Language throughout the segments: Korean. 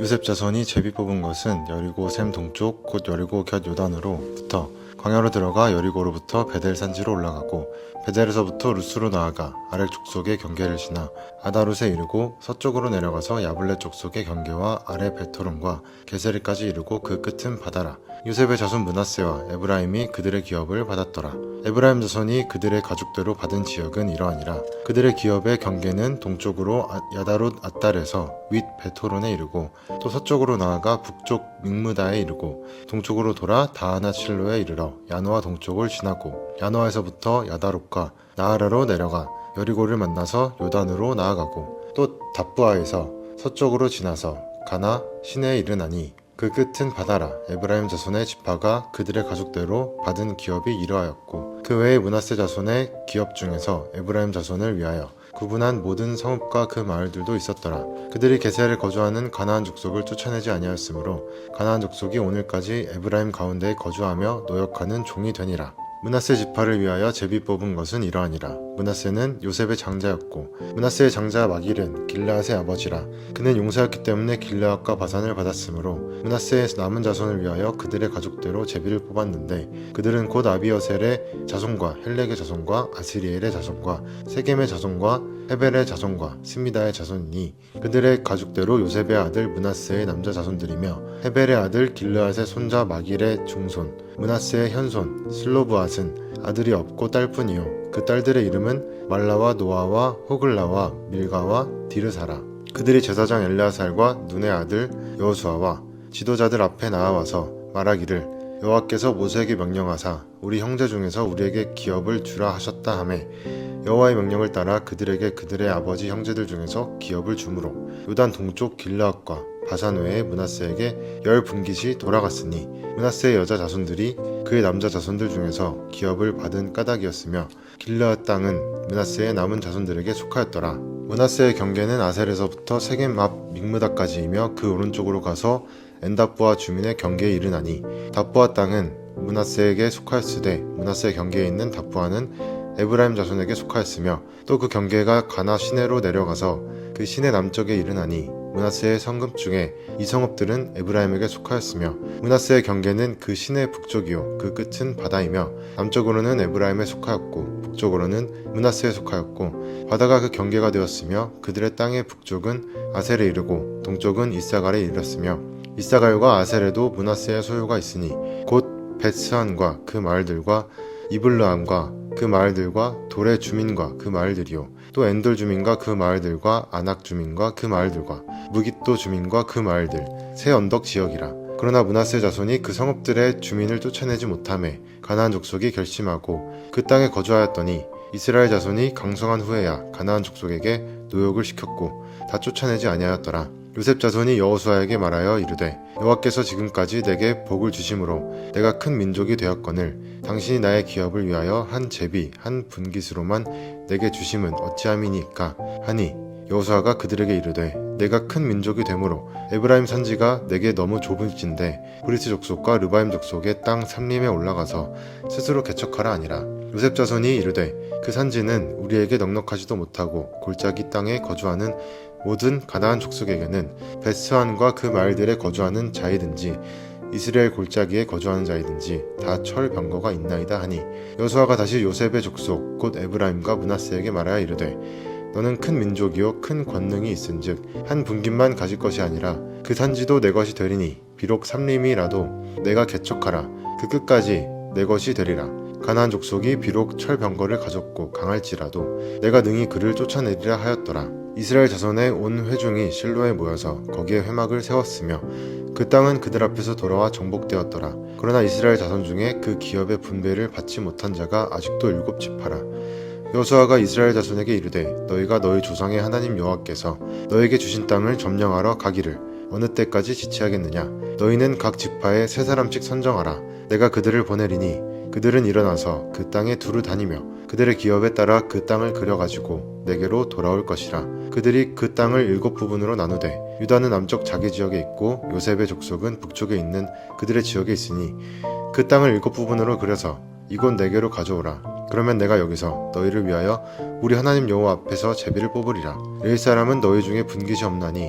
요셉 자손이 제비 뽑은 것은 여리고 샘 동쪽 곧 여리고 곁 요단으로부터 광야로 들어가 여리고로부터 베델 산지로 올라가고 베델에서부터 루스로 나아가 아렉 족속의 경계를 지나 아다룻에 이르고 서쪽으로 내려가서 야블레 족속의 경계와 아래 베토론과 게세리까지 이르고 그 끝은 바다라. 요셉의 자손 문하세와 에브라임이 그들의 기업을 받았더라. 에브라임 자손이 그들의 가족대로 받은 지역은 이러하니라. 그들의 기업의 경계는 동쪽으로 아- 야다룻 아달에서 윗 베토론에 이르고 또 서쪽으로 나아가 북쪽 믹무다에 이르고 동쪽으로 돌아 다하나 칠로에 이르러 야노아 동쪽을 지나고 야노아에서부터 야다롯과 나하라로 내려가 여리고를 만나서 요단으로 나아가고 또 답부아에서 서쪽으로 지나서 가나 시내에 이르나니 그 끝은 바다라. 에브라임 자손의 지파가 그들의 가족대로 받은 기업이 이러하였고 그 외에 문하세 자손의 기업 중에서 에브라임 자손을 위하여 구분한 모든 성읍과 그 마을들도 있었더라. 그들이 게세를 거주하는 가나안 족속을 쫓아내지 아니하였으므로 가나안 족속이 오늘까지 에브라임 가운데에 거주하며 노역하는 종이 되니라. 문하세 지파를 위하여 제비 뽑은 것은 이러하니라. 문하세는 요셉의 장자였고 문하세의 장자 마길은 길라앗의 아버지라. 그는 용사였기 때문에 길라앗과 바산을 받았으므로 문하세의 남은 자손을 위하여 그들의 가족대로 제비를 뽑았는데 그들은 곧 아비여셀의 자손과 헬렉의 자손과 아스리엘의 자손과 세겜의 자손과 헤벨의 자손과 스미다의 자손이니 그들의 가족대로 요셉의 아들 문하세의 남자 자손들이며 헤벨의 아들 길르앗의 손자 마길의 중손 문하세의 현손 슬로브앗은 아들이 없고 딸뿐이요. 그 딸들의 이름은 말라와 노아와 호글라와 밀가와 디르사라. 그들이 제사장 엘레아살과 눈의 아들 여호수아와 지도자들 앞에 나아와서 말하기를 여호와께서 모세에게 명령하사 우리 형제 중에서 우리에게 기업을 주라 하셨다 하매 여호와의 명령을 따라 그들에게 그들의 아버지 형제들 중에서 기업을 주므로 요단 동쪽 길라앗과 바산 외에 문하세에게 열 분깃이 돌아갔으니 문하세의 여자 자손들이 그의 남자 자손들 중에서 기업을 받은 까닭이었으며 길라앗 땅은 문하세의 남은 자손들에게 속하였더라. 문하세의 경계는 아셀에서부터 세겜 앞 믹무다까지이며 그 오른쪽으로 가서 엔다부아 주민의 경계에 이르나니 다부아 땅은 문하세에게 속하였으되 문하세의 경계에 있는 다부아는 에브라임 자손에게 속하였으며 또 그 경계가 가나 시내로 내려가서 그 시내 남쪽에 이르나니 문하세의 성읍 중에 이 성읍들은 에브라임에게 속하였으며 문하세의 경계는 그 시내 북쪽이요 그 끝은 바다이며 남쪽으로는 에브라임에 속하였고 북쪽으로는 문하세에 속하였고 바다가 그 경계가 되었으며 그들의 땅의 북쪽은 아셀에 이르고 동쪽은 이사갈에 이르렀으며 이사갈과 아셀에도 문하세의 소유가 있으니 곧 베스한과 그 마을들과 이블르함과 그 마을들과 돌의 주민과 그 마을들이요. 또 엔돌 주민과 그 마을들과 아낙 주민과 그 마을들과 무깃도 주민과 그 마을들 새 언덕 지역이라. 그러나 문하세 자손이 그 성읍들의 주민을 쫓아내지 못함에 가나안 족속이 결심하고 그 땅에 거주하였더니 이스라엘 자손이 강성한 후에야 가나안 족속에게 노역을 시켰고 다 쫓아내지 아니하였더라 요셉 자손이 여호수아에게 말하여 이르되 여호와께서 지금까지 내게 복을 주심으로 내가 큰 민족이 되었거늘 당신이 나의 기업을 위하여 한 제비 한 분깃으로만 내게 주심은 어찌함이니까? 하니 여호수아가 그들에게 이르되 내가 큰 민족이 되므로 에브라임 산지가 내게 너무 좁은진데 브리스 족속과 르바임 족속의 땅 삼림에 올라가서 스스로 개척하라 아니라. 요셉 자손이 이르되 그 산지는 우리에게 넉넉하지도 못하고 골짜기 땅에 거주하는 모든 가나안 족속에게는 베스한과 그 마을들에 거주하는 자이든지 이스라엘 골짜기에 거주하는 자이든지 다 철병거가 있나이다 하니 여수아가 다시 요셉의 족속 곧 에브라임과 문하세에게 말하여 이르되 너는 큰 민족이요 큰 권능이 있은즉 한 분깃만 가질 것이 아니라 그 산지도 내 것이 되리니 비록 삼림이라도 내가 개척하라. 그 끝까지 내 것이 되리라. 가나안 족속이 비록 철병거를 가졌고 강할지라도 내가 능히 그를 쫓아내리라 하였더라 이스라엘 자손의 온 회중이 실로에 모여서 거기에 회막을 세웠으며 그 땅은 그들 앞에서 돌아와 정복되었더라. 그러나 이스라엘 자손 중에 그 기업의 분배를 받지 못한 자가 아직도 일곱 지파라. 여호수아가 이스라엘 자손에게 이르되 너희가 너희 조상의 하나님 여호와께서 너에게 주신 땅을 점령하러 가기를 어느 때까지 지체하겠느냐 너희는 각 지파에 세 사람씩 선정하라 내가 그들을 보내리니 그들은 일어나서 그 땅에 두루 다니며 그들의 기업에 따라 그 땅을 그려가지고 내게로 돌아올 것이라 그들이 그 땅을 일곱 부분으로 나누되 유다는 남쪽 자기 지역에 있고 요셉의 족속은 북쪽에 있는 그들의 지역에 있으니 그 땅을 일곱 부분으로 그려서 이곳 내게로 가져오라 그러면 내가 여기서 너희를 위하여 우리 하나님 여호와 앞에서 제비를 뽑으리라. 이스라엘 사람은 너희 중에 분깃이 없나니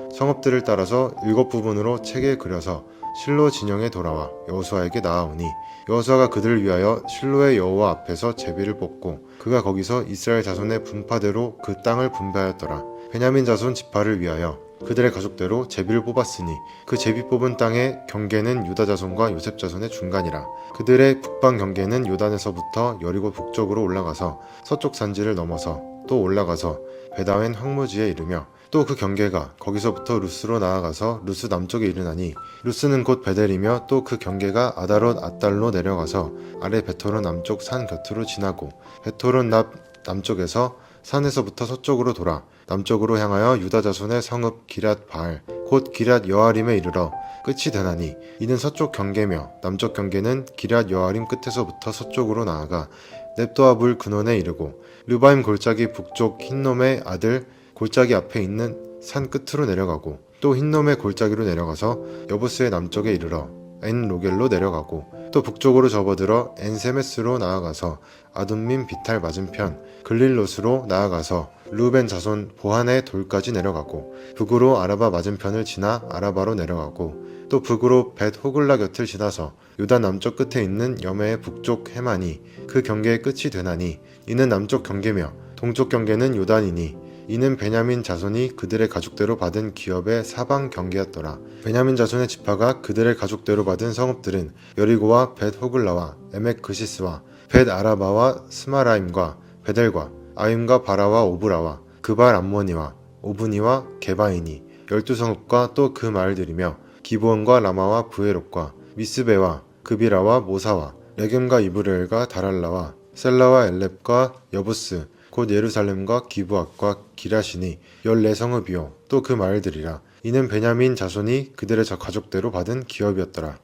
성읍들을 따라서 일곱 부분으로 책에 그려서 실로 진영에 돌아와 여호수아에게 나아오니 여호수아가 그들을 위하여 실로의 여호와 앞에서 제비를 뽑고 그가 거기서 이스라엘 자손의 분파대로 그 땅을 분배하였더라. 베냐민 자손 지파를 위하여 그들의 가족대로 제비를 뽑았으니 그 제비 뽑은 땅의 경계는 유다 자손과 요셉 자손의 중간이라. 그들의 북방 경계는 요단에서부터 여리고 북쪽으로 올라가서 서쪽 산지를 넘어서 또 올라가서 베다웬 황무지에 이르며 또 그 경계가 거기서부터 루스로 나아가서 루스 남쪽에 이르나니 루스는 곧 베델이며 또 그 경계가 아다롯 아달로 내려가서 아래 베토론 남쪽 산 곁으로 지나고 베토론 납 남쪽에서 산에서부터 서쪽으로 돌아 남쪽으로 향하여 유다 자손의 성읍 기랏 바알 곧 기랏 여아림에 이르러 끝이 되나니 이는 서쪽 경계며 남쪽 경계는 기랏 여아림 끝에서부터 서쪽으로 나아가 넵도아불 근원에 이르고 르바임 골짜기 북쪽 흰놈의 아들 골짜기 앞에 있는 산 끝으로 내려가고 또 흰놈의 골짜기로 내려가서 여부스의 남쪽에 이르러 엔 로겔로 내려가고 또 북쪽으로 접어들어 엔세메스로 나아가서 아둠민 비탈 맞은편 글릴롯으로 나아가서 루벤 자손 보한의 돌까지 내려가고 북으로 아라바 맞은편을 지나 아라바로 내려가고 또 북으로 벳 호글라 곁을 지나서 유다 남쪽 끝에 있는 여매의 북쪽 해만이 그 경계의 끝이 되나니 이는 남쪽 경계며 동쪽 경계는 요단이니 이는 베냐민 자손이 그들의 가족대로 받은 기업의 사방 경계였더라. 베냐민 자손의 지파가 그들의 가족대로 받은 성읍들은 여리고와 벳 호글라와 에멕 그시스와 벳 아라바와 스마라임과 베델과 아임과 바라와 오브라와 그발 암모니와 오브니와 게바이니 열두 성읍과 또 그 마을들이며 기브온과 라마와 부에롯과 미스베와 그비라와 모사와 레겜과 이브레엘과 다랄라와 셀라와 엘렙과 여부스 곧 예루살렘과 기브앗과 기라시니 열네 성읍이요. 또 그 마을들이라. 이는 베냐민 자손이 그들의 저 가족대로 받은 기업이었더라